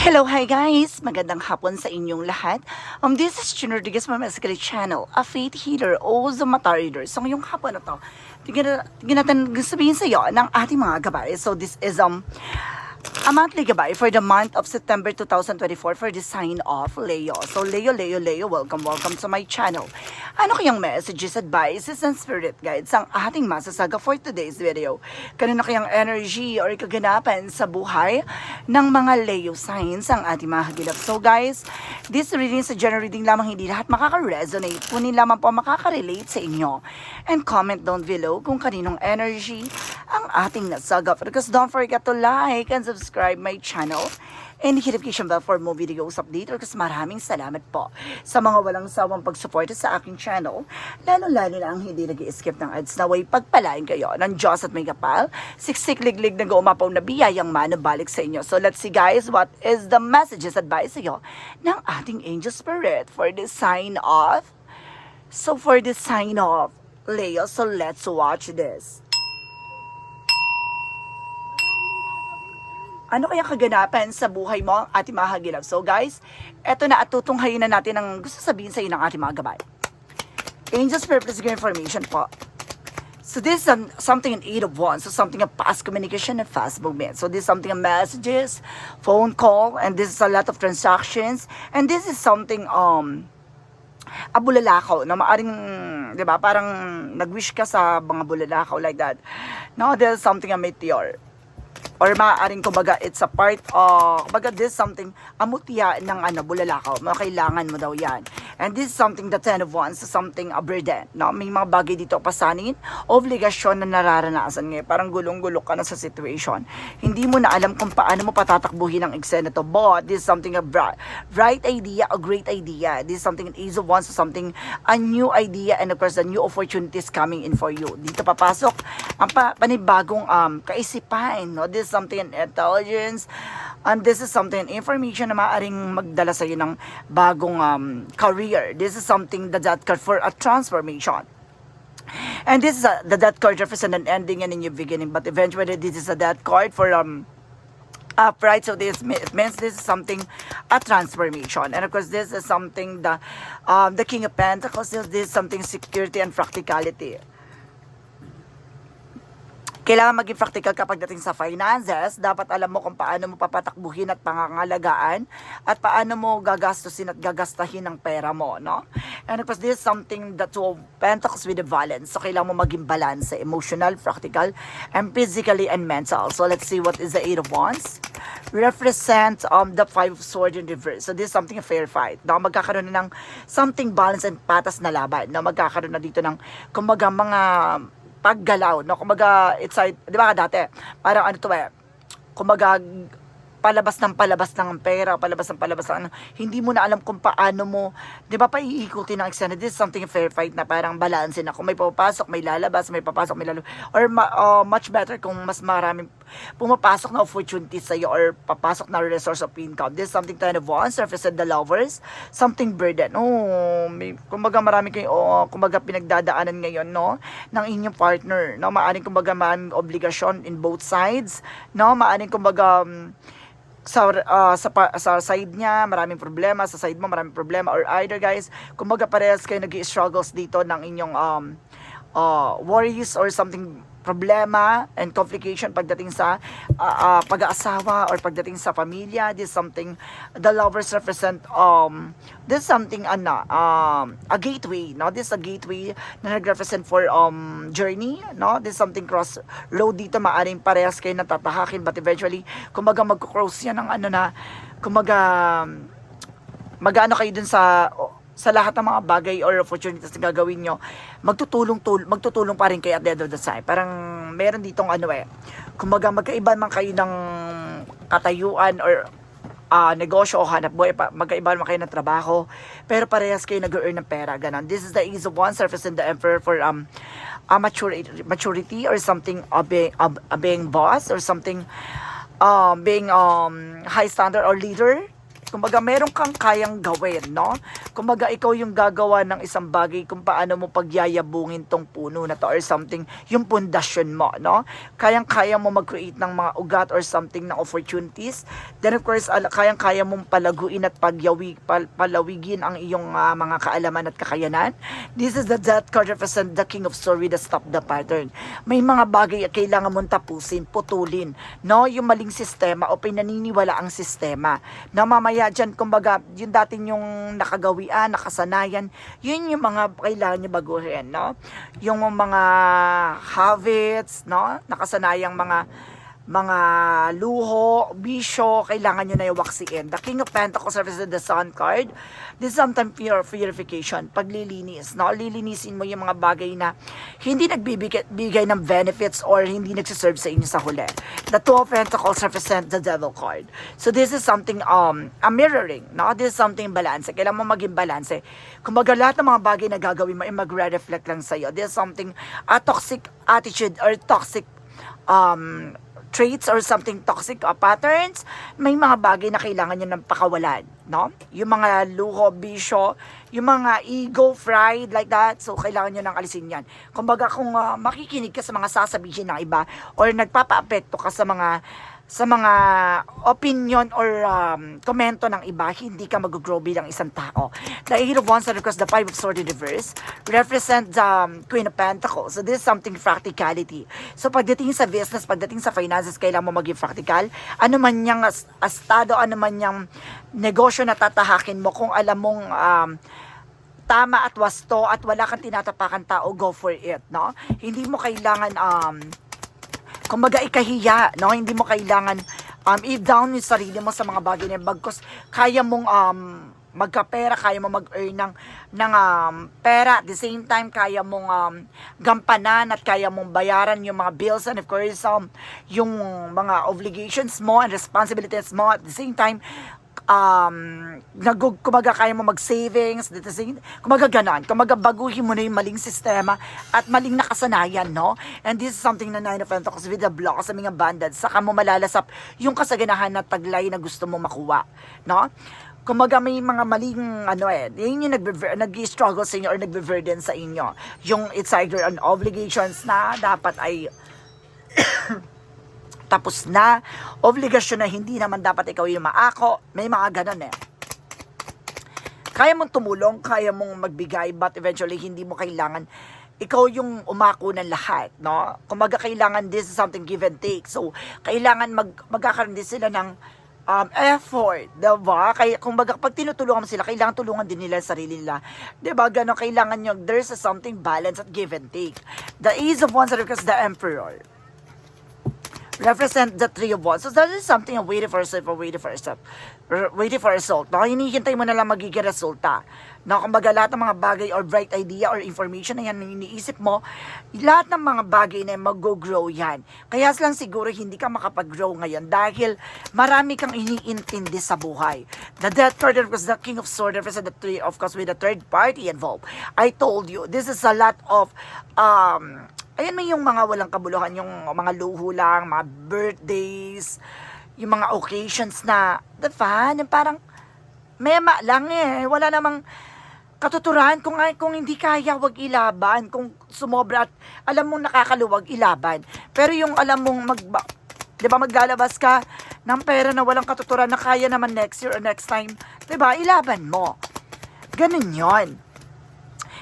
Hello, hi guys! Magandang hapon sa inyong lahat. Um, this is Chino Rodriguez from Escalate Channel, a faith healer o Zamata reader. So ngayong hapon na to, tingnan natin sabihin sa iyo ng ating mga gabay. So this is um a monthly gabay for the month of September 2024 for the sign of Leo. So Leo, Leo, Leo, welcome, welcome to my channel. Ano kayang messages, advices, and spirit guides ang ating masasaga for today's video? Kanino kayang energy or kaganapan sa buhay ng mga Leo signs ang ating mga hagilap? So guys, this reading sa general reading lamang hindi lahat makaka-resonate. Kunin lamang po makaka-relate sa inyo. And comment down below kung kaninong energy ang ating nasagap. Because don't forget to like and subscribe my channel. And hit notification bell for more videos update. Because maraming salamat po sa mga walang sawang pagsuporta sa aking channel. Lalo-lalo na ang hindi nag skip ng ads na way pagpalain kayo ng Diyos at may kapal. Siksik-liglig na umapaw na biyayang manabalik sa inyo. So let's see guys what is the messages advice sa iyo ng ating angel spirit for the sign of so for the sign of Leo. So let's watch this ano kaya kaganapan sa buhay mo ating mga hagilap? So guys, eto na at tutunghayin na natin ang gusto sabihin sa iyo ng ating mga gabay. Angels purpose information po. So this is um, something in eight of wands, so something of fast communication and fast movement. So this is something of messages, phone call, and this is a lot of transactions, and this is something um a bulalakaw na maaring, di ba, parang nag-wish ka sa mga bulalakaw like that. No, there's something a meteor or maaaring kumbaga it's a part of kumbaga this is something amutya ng ano bulalakaw. Mga kailangan mo daw yan and this is something the ten of wands something a burden no? May mga bagay dito pasanin obligasyon na nararanasan ngayon. Parang gulong-gulok ka na sa situation. Hindi mo na alam kung paano mo patatakbuhin ang eksena to. But this is something a bright, idea a great idea. This is something an ace of wands something a new idea and of course the new opportunities coming in for you. Dito papasok ang pa, panibagong um, kaisipan no? This is something in intelligence and this is something information na maaaring magdala sa iyo ng bagong um, career this is something that that card for a transformation. And this is a, the death card represents an ending and a new beginning. But eventually this is a death card for um upright so this means this is something a transformation. And of course this is something the um the king of pentacles this is something security and practicality kailangan maging practical kapag dating sa finances. Dapat alam mo kung paano mo papatakbuhin at pangangalagaan at paano mo gagastusin at gagastahin ang pera mo, no? And of course, this is something that two pentacles with the balance. So, kailangan mo maging balance emotional, practical, and physically and mental. So, let's see what is the eight of wands. Represent um, the five of swords in reverse. So, this is something a fair fight. No? Magkakaroon na ng something balance and patas na laban. No? Magkakaroon na dito ng, kumbaga, mga paggalaw, no? Kumbaga, it's like, di ba dati, parang ano to eh, kumbaga, palabas ng palabas ng pera, palabas ng palabas ng ano, hindi mo na alam kung paano mo, di ba, paiikutin ng eksena. This is something fair fight na parang balance na. Kung may papasok, may lalabas, may papasok, may lalabas. Or uh, much better kung mas maraming pumapasok na opportunities sa'yo or papasok na resource of income. This is something kind of one, surface and the lovers, something burden. Oh, may, kumbaga marami kayo, oh, kumbaga pinagdadaanan ngayon, no, ng inyong partner, no, maaring kumbaga maraming obligasyon in both sides, no, maaring kumbaga, um, sa uh, sa sa side niya maraming problema. Sa side mo maraming problema or either guys. Kumbaga parehas kayo nag-struggles dito ng inyong um uh, worries or something problema and complication pagdating sa uh, uh, pag-aasawa or pagdating sa pamilya. This is something the lovers represent um this is something ano um a gateway no? This is a gateway na nag-represent for um journey no? This is something cross road dito. Maaring parehas kayo natatahakin but eventually kumbaga magko-cross yan ng ano na kumbaga magano kayo dun sa sa lahat ng mga bagay or opportunities na gagawin nyo, magtutulong tul magtutulong pa rin kayo at the end of the time. Parang meron ditong ano eh, kumbaga magkaiba man kayo ng katayuan or ah, negosyo o hanap buhay, magkaiba man kayo ng trabaho, pero parehas kayo nag-earn ng pera, ganun. This is the ease of one surface in the emperor for um, a maturity, maturity or something of being, of, of being boss or something um, being um, high standard or leader Kumbaga, meron kang kayang gawin, no? Kumbaga, ikaw yung gagawa ng isang bagay kung paano mo pagyayabungin tong puno na to or something, yung pundasyon mo, no? Kayang-kaya mo mag-create ng mga ugat or something na opportunities. Then, of course, kayang-kaya mong palaguin at pagyawig, pal- palawigin ang iyong ah, mga kaalaman at kakayanan. This is the death card represent the king of story that stop the pattern. May mga bagay na kailangan mong tapusin, putulin, no? Yung maling sistema o pinaniniwala ang sistema. Na mamaya dyan, kumbaga, yung dati yung nakagawian, nakasanayan, yun yung mga kailangan nyo baguhin, no? Yung mga habits, no? Nakasanayang mga mga luho, bisyo, kailangan nyo na iwaksiin. The King of Pentacles represents the Sun card. This is sometimes pure purification, paglilinis. No? Lilinisin mo yung mga bagay na hindi nagbibigay bigay ng benefits or hindi nagsiserve sa inyo sa huli. The Two of Pentacles represent the Devil card. So this is something, um, a mirroring. No? This is something balance. Kailangan mo maging balance. Kumbaga lahat ng mga bagay na gagawin mo ay magre-reflect lang sa'yo. This is something, a toxic attitude or toxic um, traits or something toxic uh, patterns, may mga bagay na kailangan nyo ng pakawalan, no? Yung mga luho, bisyo, yung mga ego, pride, like that, so kailangan nyo nang alisin yan. Kumbaga, kung uh, makikinig ka sa mga sasabihin ng iba or nagpapa-apekto ka sa mga sa mga opinion or um, komento ng iba, hindi ka mag-grow bilang isang tao. The Eight of Wands and the Five of Swords in reverse represent the um, Queen of Pentacles. So this is something practicality. So pagdating sa business, pagdating sa finances, kailangan mo maging practical. Ano man niyang as- estado, ano man niyang negosyo na tatahakin mo, kung alam mong um, tama at wasto at wala kang tinatapakan tao, go for it, no? Hindi mo kailangan um, kumbaga ikahiya, no? Hindi mo kailangan um, i-down yung sarili mo sa mga bagay na. Bagkos kaya mong um, magkapera, kaya mo mag-earn ng, ng um, pera. At the same time, kaya mong um, gampanan at kaya mong bayaran yung mga bills and of course, um, yung mga obligations mo and responsibilities mo. At the same time, um, nagug, kumaga kaya mo mag-savings, dito sing, kumaga ganon, kumaga baguhin mo na yung maling sistema at maling nakasanayan, no? And this is something na Nine of Pentacles with the block sa mga bandad, saka mo malalasap yung kasaganahan na taglay na gusto mo makuha, no? Kumaga may mga maling ano eh, yun yung nag-struggle sa inyo or nagbe-burden sa inyo. Yung it's either an obligations na dapat ay tapos na, obligasyon na hindi naman dapat ikaw yung maako, may mga ganon eh. Kaya mong tumulong, kaya mong magbigay, but eventually hindi mo kailangan ikaw yung umako ng lahat, no? Kumaga kailangan this is something give and take. So, kailangan mag magkakaroon din sila ng um, effort, diba? Kaya, kumbaga, pag tinutulungan sila, kailangan tulungan din nila sarili nila. Diba? Ganon, kailangan nyo, there's a something balance at give and take. The Ace of Wands because the Emperor represent the three of wands. So that is something I'm waiting for yourself or waiting for yourself. R- waiting for a result. No? Hinihintay mo na lang magiging resulta. No? Kumbaga lahat ng mga bagay or bright idea or information na yan na iniisip mo, lahat ng mga bagay na mag-grow yan. Kaya lang siguro hindi ka makapag-grow ngayon dahil marami kang iniintindi sa buhay. The death card was the king of swords represent the three of course with the third party involved. I told you, this is a lot of um, Ayan may yung mga walang kabuluhan, yung mga luho lang, mga birthdays, yung mga occasions na, the fun, yung parang, mema lang eh, wala namang katuturan kung, kung hindi kaya, wag ilaban, kung sumobra at alam mong nakakaluwag, ilaban. Pero yung alam mong mag, di ba maglalabas ka ng pera na walang katuturan na kaya naman next year or next time, di ba, ilaban mo. Ganun yon.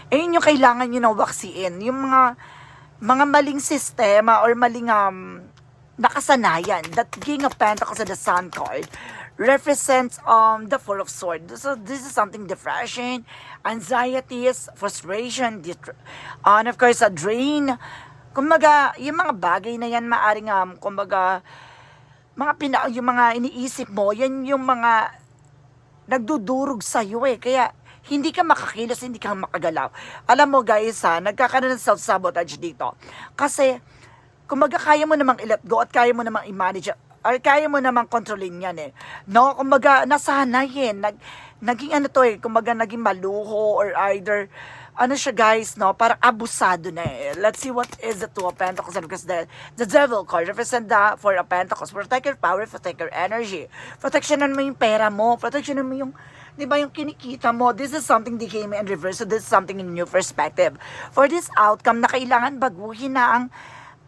Eh, yun yung kailangan nyo na waksiin. Yung mga, mga maling sistema or maling um, nakasanayan. That King of Pentacles and the Sun card represents um the Four of Swords. So this is something depression, anxieties, frustration, and of course a drain. Kumbaga, yung mga bagay na yan maaring um, kumbaga, mga pina, yung mga iniisip mo, yan yung mga nagdudurog sa iyo eh. Kaya hindi ka makakilos, hindi ka makagalaw. Alam mo guys ha, nagkakaroon ng self-sabotage dito. Kasi, kumbaga kaya mo namang i-let go at kaya mo namang i-manage or kaya mo namang kontrolin yan eh. No, kumbaga nasanayin, nag, naging ano to eh, kumbaga naging maluho or either ano siya guys, no? Parang abusado na eh. Let's see what is the Two of Pentacles because the, the Devil card represent the Four of Pentacles. Protect your power, protect your energy. Protectionan mo yung pera mo. Protectionan mo yung, di ba, yung kinikita mo. This is something that came in reverse. So this is something in new perspective. For this outcome na kailangan baguhin na ang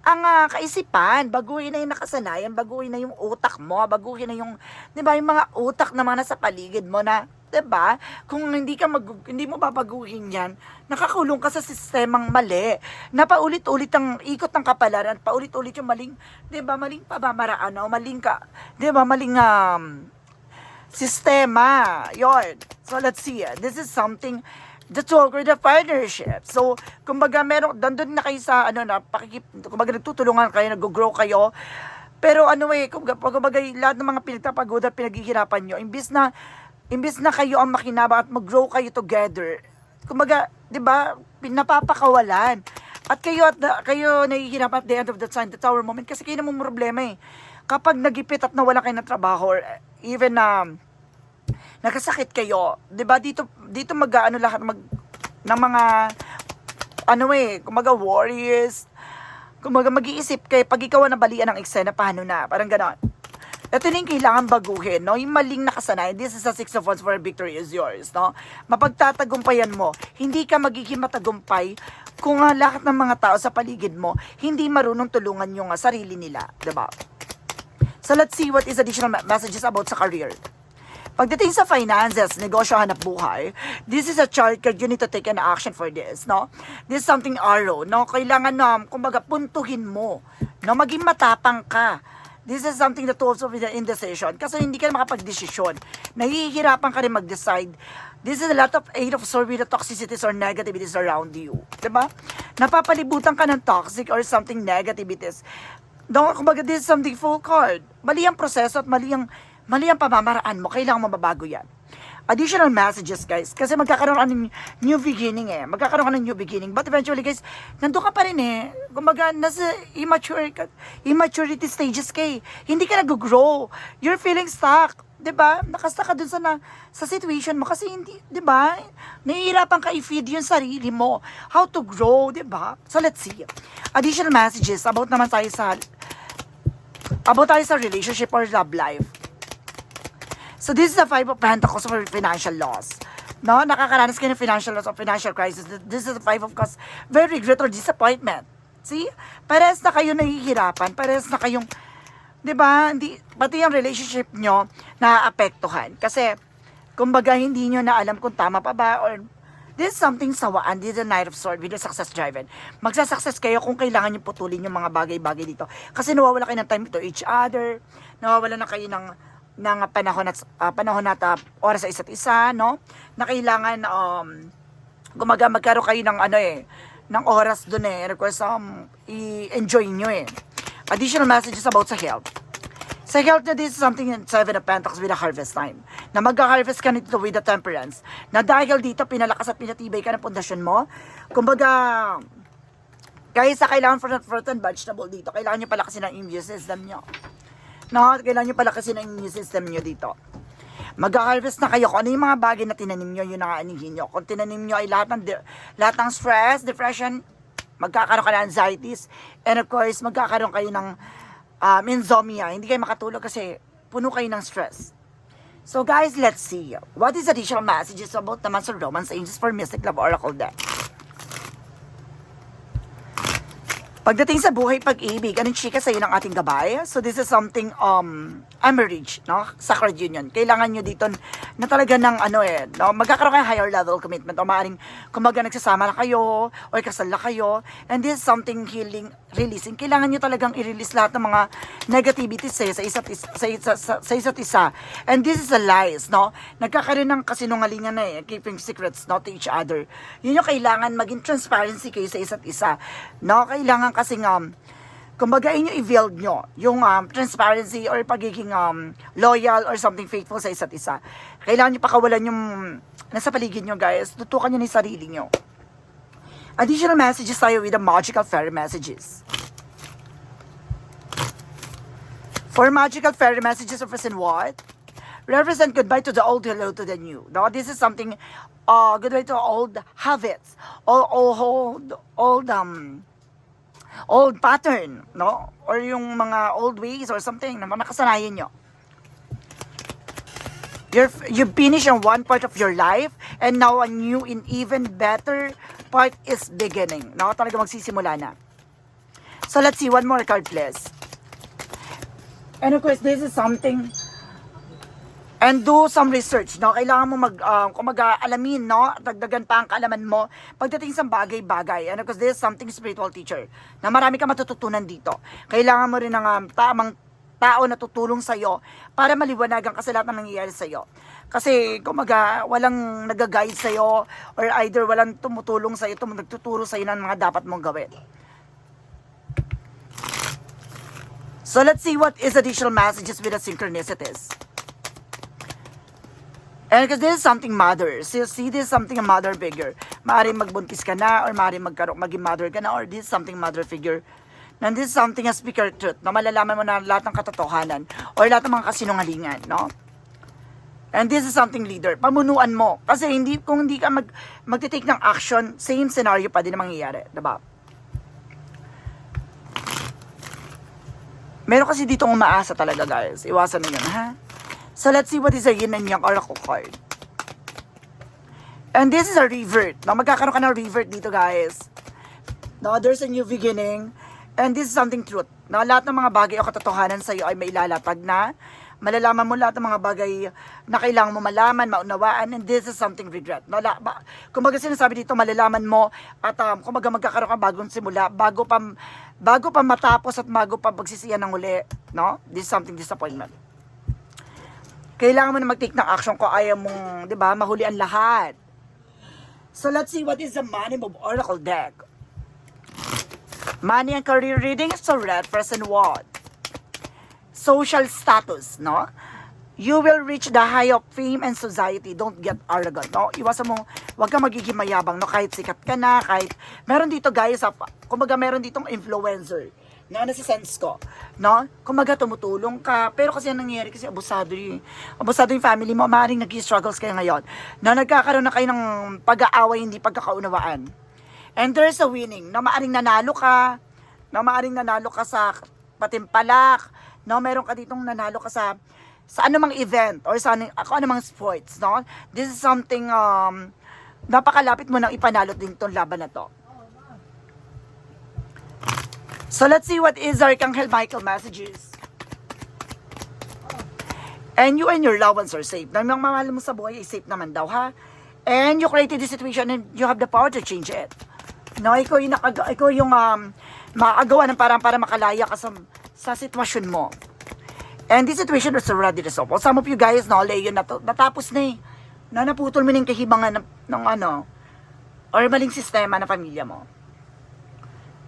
ang ah, kaisipan, baguhin na yung nakasanayan, baguhin na yung utak mo, baguhin na yung, di ba, yung mga utak na mga nasa paligid mo na, di ba, kung hindi ka mag, hindi mo babaguhin yan, nakakulong ka sa sistemang mali, na paulit-ulit ang ikot ng kapalaran, paulit-ulit yung maling, di ba, maling pamamaraan, o maling ka, di ba, maling, um, sistema. Yon. So, let's see. This is something talk with the partnership. So, kumbaga, meron, dandun na kayo sa, ano na, pakikip, kumbaga, nagtutulungan kayo, nag-grow kayo. Pero ano eh, kumbaga, kumbaga, lahat ng mga pinagpapagoda, pinaghihirapan nyo, imbis na, imbis na kayo ang makinabang at mag-grow kayo together, kumbaga, di ba, napapakawalan. At kayo at kayo nahihirapan at the end of the time, the tower moment, kasi kayo namang problema eh. Kapag nagipit at nawala kayo ng trabaho, or even um, nagkasakit kayo, 'di ba? Dito dito mag-ano lahat mag ng mga ano eh, kumaga warriors, kumaga mag-iisip kay pag ikaw ang nabalian ng eksena, paano na? Parang gano'n. Ito na yung kailangan baguhin, no? Yung maling nakasanayan, this is a six of wands for victory is yours, no? Mapagtatagumpayan mo, hindi ka magiging matagumpay kung ah, lahat ng mga tao sa paligid mo hindi marunong tulungan yung ah, sarili nila, 'di ba? So let's see what is additional messages about sa career. Pagdating sa finances, negosyo, hanap buhay, this is a chart card. You need to take an action for this, no? This is something arrow, no? Kailangan na, kumbaga, puntuhin mo, no? Maging matapang ka. This is something that also with the indecision. Kasi hindi ka makapag-desisyon. Nahihirapan ka rin mag-decide. This is a lot of eight of with the toxicities or negativities around you. ba? Napapalibutan ka ng toxic or something negativities. No, kumbaga, this is something full card. Mali ang proseso at mali ang, mali ang pamamaraan mo. Kailangan mababago yan. Additional messages, guys. Kasi magkakaroon ka ng new beginning eh. Magkakaroon ka ng new beginning. But eventually, guys, nandun ka pa rin eh. Kumbaga, nasa immature, immaturity stages ka eh. Hindi ka nag-grow. You're feeling stuck. 'Di ba? Nakastuck ka dun sa na, sa situation mo kasi hindi, 'di ba? Nahihirapan ka i-feed yung sarili mo. How to grow, 'di ba? So let's see. Additional messages about naman tayo sa about tayo sa relationship or love life. So this is the five of pentacles for financial loss. No, nakakaranas kayo ng financial loss or financial crisis. This is the five of cups. Very regret or disappointment. See? Parehas na kayo nahihirapan. Parehas na kayong, di ba, hindi, pati yung relationship nyo naaapektuhan. Kasi, kumbaga, hindi nyo na alam kung tama pa ba or this is something sawaan. This is the Knight of Sword with the success driven. Magsasuccess kayo kung kailangan nyo putulin yung mga bagay-bagay dito. Kasi nawawala kayo ng time to each other. Nawawala na kayo ng ng panahon at ah, panahon at ah, oras sa isa't isa, no? Na kailangan um gumaga magkaroon kayo ng ano eh ng oras doon eh request um i-enjoy nyo eh additional messages about sa health. Sa health na this is something in seven of pentacles with a harvest time. Na magka-harvest ka nito with the temperance. Na dahil dito pinalakas at pinatibay ka ng pundasyon mo. Kumbaga kaya sa kailangan for fruit and vegetable dito kailangan nyo palakasin ang immune system nyo. No kailangan nyo palakasin ang immune system nyo dito. Mag-harvest na kayo kung ano yung mga bagay na tinanim nyo, yun ang aanihin nyo. Kung tinanim nyo ay lahat ng, lahat ng stress, depression, magkakaroon ka ng anxieties, and of course, magkakaroon kayo ng um, insomnia. Hindi kayo makatulog kasi puno kayo ng stress. So guys, let's see. What is additional messages about naman sa Romance Angels for Mystic Love Oracle deck? Pagdating sa buhay pag-ibig, anong chika sa'yo ng ating gabay? So this is something, um, marriage, no? Sacred union. Kailangan nyo dito na talaga ng ano eh, no? Magkakaroon kayo higher level commitment o maaaring kumaga nagsasama na kayo o kasal na kayo. And this is something healing, releasing. Kailangan nyo talagang i-release lahat ng mga negativities eh, sa isa't isa, sa, sa, sa isa't isa. And this is a lies, no? Nagkakaroon ng kasinungalingan na eh, keeping secrets, no, to each other. Yun yung kailangan maging transparency kayo sa isa't isa. No? Kailangan kasing um, kumbaga inyo i-build nyo yung um, transparency or pagiging um, loyal or something faithful sa isa't isa. Kailangan nyo pakawalan yung nasa paligid nyo guys. Tutukan nyo ni sarili nyo. Additional messages tayo with the magical fairy messages. For magical fairy messages represent what? represent goodbye to the old, hello to the new. No, this is something, uh, goodbye to old habits, old, old, old, um, old pattern, no? Or yung mga old ways or something na nakasanayan nyo. You're, you finish on one part of your life and now a new and even better part is beginning. No, talaga magsisimula na. So let's see, one more card please. And of course, this is something and do some research, no? Kailangan mo mag, um, kung mag-aalamin, no? Dagdagan pa ang kaalaman mo pagdating sa bagay-bagay. And of course, this is something spiritual teacher na marami ka matututunan dito. Kailangan mo rin ng um, tamang tao na tutulong sa'yo para maliwanagan kasi lahat ng nangyayari sa'yo. Kasi, kumaga, walang nag-guide sa'yo or either walang tumutulong sa'yo, tum- nagtuturo sa'yo ng mga dapat mong gawin. So, let's see what is additional messages with the synchronicities. And because this is something mother. So, see, this is something a mother figure. Maaaring magbuntis ka na, or maaaring magkaroon, maging mother ka na, or this is something mother figure. And this is something a speaker truth, na malalaman mo na lahat ng katotohanan, or lahat ng mga kasinungalingan, no? And this is something leader. Pamunuan mo. Kasi hindi, kung hindi ka mag, magtitake ng action, same scenario pa din ang mangyayari. Diba? Meron kasi dito umaasa talaga, guys. Iwasan mo yun, ha? So, let's see what is a yin and yang oracle card. And this is a revert. No, magkakaroon ka ng revert dito, guys. No, there's a new beginning. And this is something truth. No, lahat ng mga bagay o katotohanan sa iyo ay may ilalatag na. Malalaman mo lahat ng mga bagay na kailangan mo malaman, maunawaan, and this is something regret. No, la, ba, kumbaga sinasabi dito, malalaman mo at um, kumbaga magkakaroon ka bagong simula, bago pa, bago pa matapos at bago pa pagsisiyan ng uli. No? This is something disappointment kailangan mo na mag-take ng action kung ayaw mong, di ba, mahuli ang lahat. So let's see what is the money move oracle deck. Money and career reading, so red, present what? Social status, no? You will reach the high of fame and society. Don't get arrogant, no? Iwasan mo, wag kang magiging mayabang, no? Kahit sikat ka na, kahit... Meron dito, guys, ha, kumbaga meron ditong influencer na nasa-sense ko, no? Kumaga tumutulong ka, pero kasi ang nangyayari kasi abusado yung, abusado yung family mo, maaaring nag-struggles kayo ngayon, na nagkakaroon na kayo ng pag-aaway, hindi pagkakaunawaan. And there's a winning, na maaaring nanalo ka, na maaaring nanalo ka sa patimpalak, no? Meron ka ditong nanalo ka sa sa anumang event or sa ako anumang sports, no? This is something um napakalapit mo nang ipanalo din tong laban na to. So let's see what is Archangel Michael messages. And you and your loved ones are safe. Na yung mahal mo sa buhay ay safe naman daw, ha? And you created the situation and you have the power to change it. No, ikaw yung, nakaga, ikaw yung um, makagawa ng parang para makalaya ka sa, sa sitwasyon mo. And this situation is already resolved. Well, some of you guys, no, Leon, nat natapos na eh. Na naputol mo na yung kahibangan ng, ng ano, or maling sistema ng pamilya mo.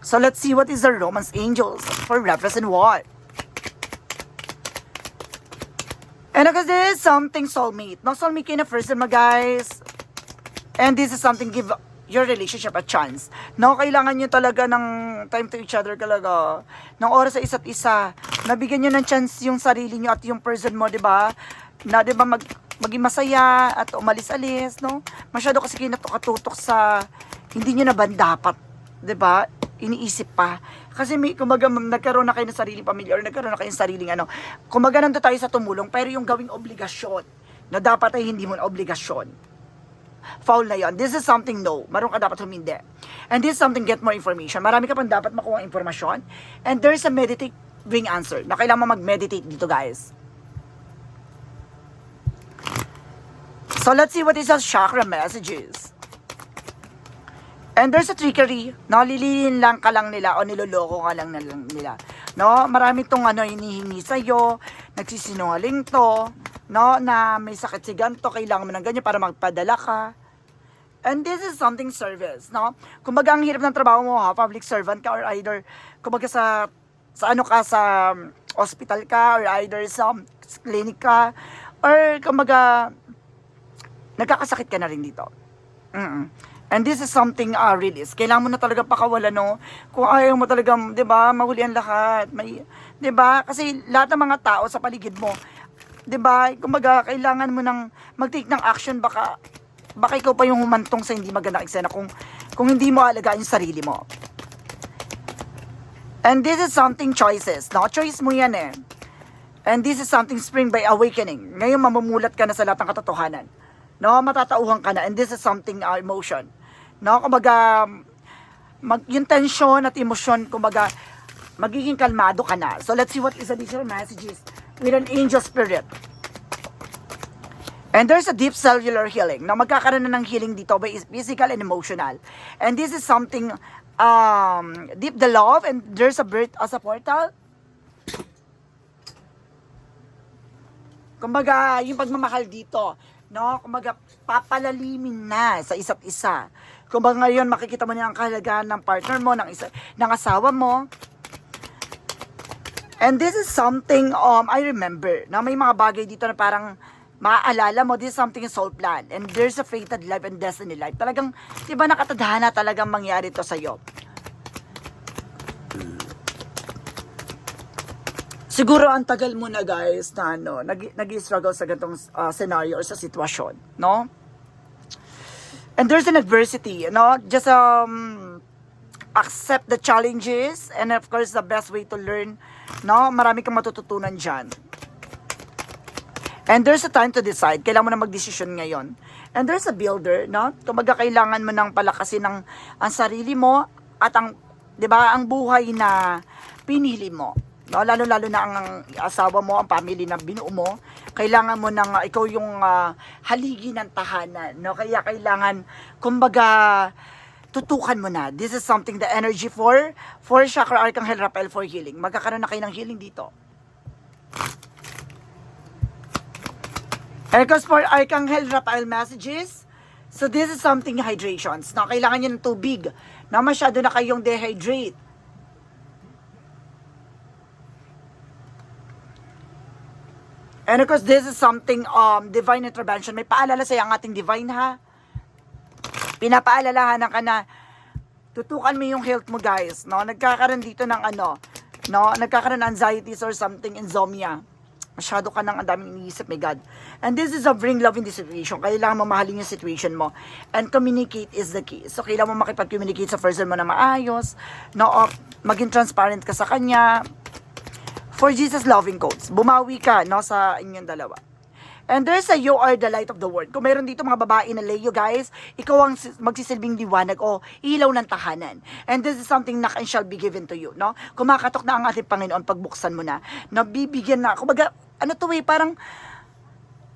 So let's see what is the Romance Angels for represent what? And because this is something soulmate. No, soulmate kayo na person mo, guys. And this is something give your relationship a chance. No, kailangan nyo talaga ng time to each other talaga. Ng oras sa isa't isa. Nabigyan nyo ng chance yung sarili nyo at yung person mo, di ba? Na, di ba, mag, maging masaya at umalis-alis, no? Masyado kasi kayo natututok sa hindi nyo na ba dapat, di ba? Iniisip pa. Kasi may, kumaga, nagkaroon na kayo ng sariling pamilya or nagkaroon na kayo ng sariling ano. Kumaga, nandun tayo sa tumulong, pero yung gawing obligasyon na dapat ay hindi mo na obligasyon foul na yon. This is something no. Meron ka dapat humindi. And this is something get more information. Marami ka pang dapat makuha informasyon. And there's a meditating answer na kailangan mo mag-meditate dito guys. So let's see what is the chakra messages. And there's a trickery. No, lililin lang ka lang nila o niloloko ka lang nila. No, marami tong ano hinihingi sa'yo, nagsisinungaling to, no, na may sakit si ganito, kailangan mo ng ganyan para magpadala ka. And this is something service, no? Kumbaga ang hirap ng trabaho mo, ha, public servant ka or either kumbaga sa sa ano ka sa um, hospital ka or either sa um, clinic ka or kumbaga nagkakasakit ka na rin dito. Mm And this is something uh, release. Kailangan mo na talaga pakawalan, no? Kung ayaw mo talaga, di ba, mahuli ang lahat. May, di ba? Kasi lahat ng mga tao sa paligid mo, 'di ba? Kumbaga, kailangan mo nang mag-take ng action baka baka ikaw pa yung humantong sa hindi magandang eksena kung kung hindi mo alagaan yung sarili mo. And this is something choices, no? Choice mo yan eh. And this is something spring by awakening. Ngayon mamumulat ka na sa lahat ng katotohanan. No, matatauhan ka na. And this is something uh, emotion. No, kumbaga, mag, yung tension at emosyon, kumbaga, magiging kalmado ka na. So let's see what is additional messages with an angel spirit. And there's a deep cellular healing. Na magkakaroon na ng healing dito by physical and emotional. And this is something um, deep the love and there's a birth as a portal. Kumbaga, yung pagmamahal dito, no? Kumbaga, papalalimin na sa isa't isa. Kumbaga ngayon, makikita mo na ang kahalagaan ng partner mo, ng, isa, ng asawa mo. And this is something, um, I remember, na may mga bagay dito na parang maaalala mo, this is something soul plan. And there's a fated life and destiny life. Talagang, di ba nakatadhana talagang mangyari to sa'yo. Siguro ang tagal mo na guys na ano, nag, nag-struggle sa ganitong uh, scenario or sa sitwasyon, no? And there's an adversity, no? Just um accept the challenges and of course the best way to learn, no? Marami kang matututunan diyan. And there's a time to decide. Kailangan mo na magdesisyon ngayon. And there's a builder, no? Kumbaga kailangan mo nang palakasin ng ang sarili mo at ang 'di ba, ang buhay na pinili mo. No, lalo-lalo na ang asawa mo, ang family na binuo mo, kailangan mo nang uh, ikaw yung uh, haligi ng tahanan, no? Kaya kailangan kumbaga tutukan mo na. This is something the energy for for Chakra Archangel Raphael for healing. Magkakaroon na kayo ng healing dito. And because for Archangel Raphael messages, so this is something hydrations. No, kailangan niyo ng tubig. Na masyado na kayong dehydrate. And of course, this is something um divine intervention. May paalala sa ang ating divine ha. Pinapaalalahan ka na tutukan mo yung health mo guys, no? Nagkakaroon dito ng ano, no? Nagkakaroon ng anxieties or something, insomnia. Masyado ka nang ang daming iniisip, my God. And this is a bring love in the situation. Kailangan mo mahalin yung situation mo. And communicate is the key. So, kailangan mo makipag-communicate sa person mo na maayos, no? O, maging transparent ka sa kanya, for Jesus loving quotes. Bumawi ka no sa inyong dalawa. And there's a you are the light of the world. Kung meron dito mga babae na Leo guys, ikaw ang sis- magsisilbing liwanag o ilaw ng tahanan. And this is something na and shall be given to you, no? Kumakatok na ang ating Panginoon pagbuksan mo na. Na bibigyan na, kumbaga, ano to eh, parang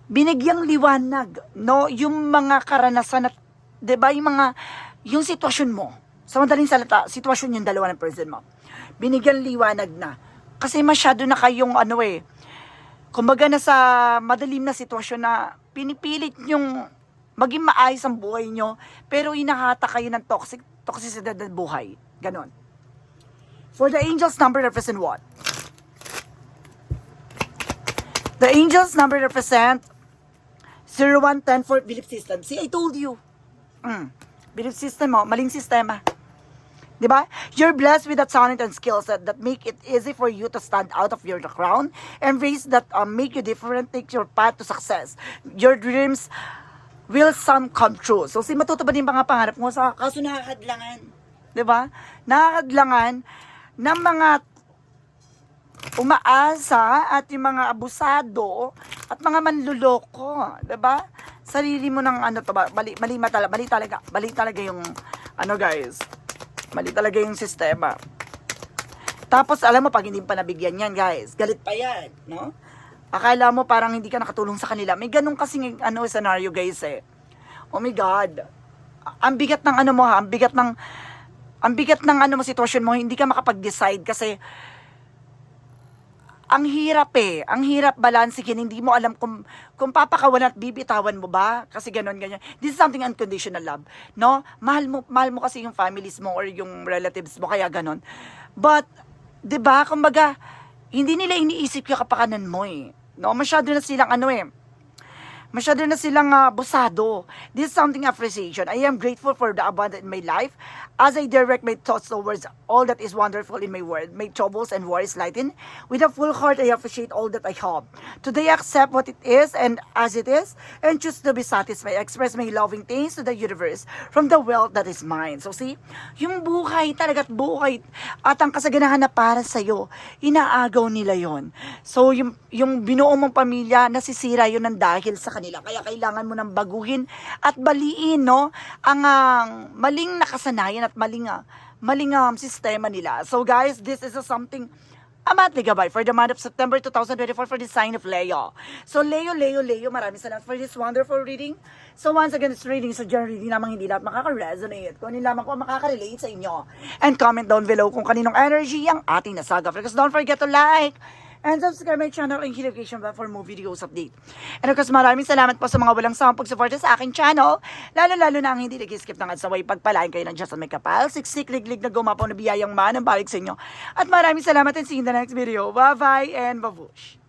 binigyang liwanag, no? Yung mga karanasan at, 'di ba, yung mga yung sitwasyon mo. Sa madaling salita, sitwasyon yung dalawa ng person mo. Binigyan liwanag na. Kasi masyado na kayong ano eh, kumbaga na sa madalim na sitwasyon na pinipilit yung maging maayos ang buhay nyo, pero inahata kayo ng toxic, toxicidad ng buhay. Ganon. For the angels number represent what? The angels number represent 0110 for belief system. See, I told you. Mm. Belief system mo, maling sistema. Di ba? You're blessed with a talent and skills that, that make it easy for you to stand out of your crown and ways that um, make you different, take your path to success. Your dreams will some come true. So, si matutupad yung mga pangarap mo sa kaso nakakadlangan. Di ba? Nakakadlangan ng mga umaasa at yung mga abusado at mga manluloko, 'di ba? Sarili mo ng ano to ba? Mali mali matala, mali talaga. Mali talaga yung ano guys. Mali talaga yung sistema. Tapos alam mo pag hindi pa nabigyan yan, guys, galit pa yan, no? Akala mo parang hindi ka nakatulong sa kanila. May ganun kasing ano scenario, guys, eh. Oh my god. Ang bigat ng ano mo ha, ang bigat ng ang bigat ng ano mo sitwasyon mo, hindi ka makapag-decide kasi ang hirap eh. Ang hirap balansikin. Hindi mo alam kung, kung papakawan at bibitawan mo ba. Kasi ganon, ganyan. This is something unconditional love. No? Mahal mo, mahal mo kasi yung families mo or yung relatives mo. Kaya ganon. But, di ba, kumbaga, hindi nila iniisip yung kapakanan mo eh. No? Masyado na silang ano eh. Masyado na silang ah, busado. This is something appreciation. I am grateful for the abundance in my life as I direct my thoughts towards all that is wonderful in my world. My troubles and worries lighten. With a full heart, I appreciate all that I have. Today, I accept what it is and as it is and choose to be satisfied. Express my loving thanks to the universe from the wealth that is mine. So see, yung buhay talaga't buhay at ang kasaganahan na para sa'yo, inaagaw nila yon. So yung, yung binuo mong pamilya, nasisira yun ng dahil sa kanila. Kaya kailangan mo nang baguhin at baliin, no? Ang ah, maling nakasanayan at maling, ah, maling um, sistema nila. So guys, this is a something a monthly gabay for the month of September 2024 for the sign of Leo. So Leo, Leo, Leo, maraming salamat for this wonderful reading. So once again, this reading is a general reading lamang hindi lahat makaka-resonate. Kung hindi lamang ko makaka-relate sa inyo. And comment down below kung kaninong energy ang ating nasaga. Because don't forget to like, and subscribe my channel and notification bell for more videos update. And of course, maraming salamat po sa mga walang sawang pagsuporta sa aking channel. Lalo-lalo na ang hindi nag-skip ng ads away pagpalain kayo ng Diyos at may kapal. Siksik, liglig na gumapaw na biyayang manang balik sa inyo. At maraming salamat and see you in the next video. Bye-bye and babush.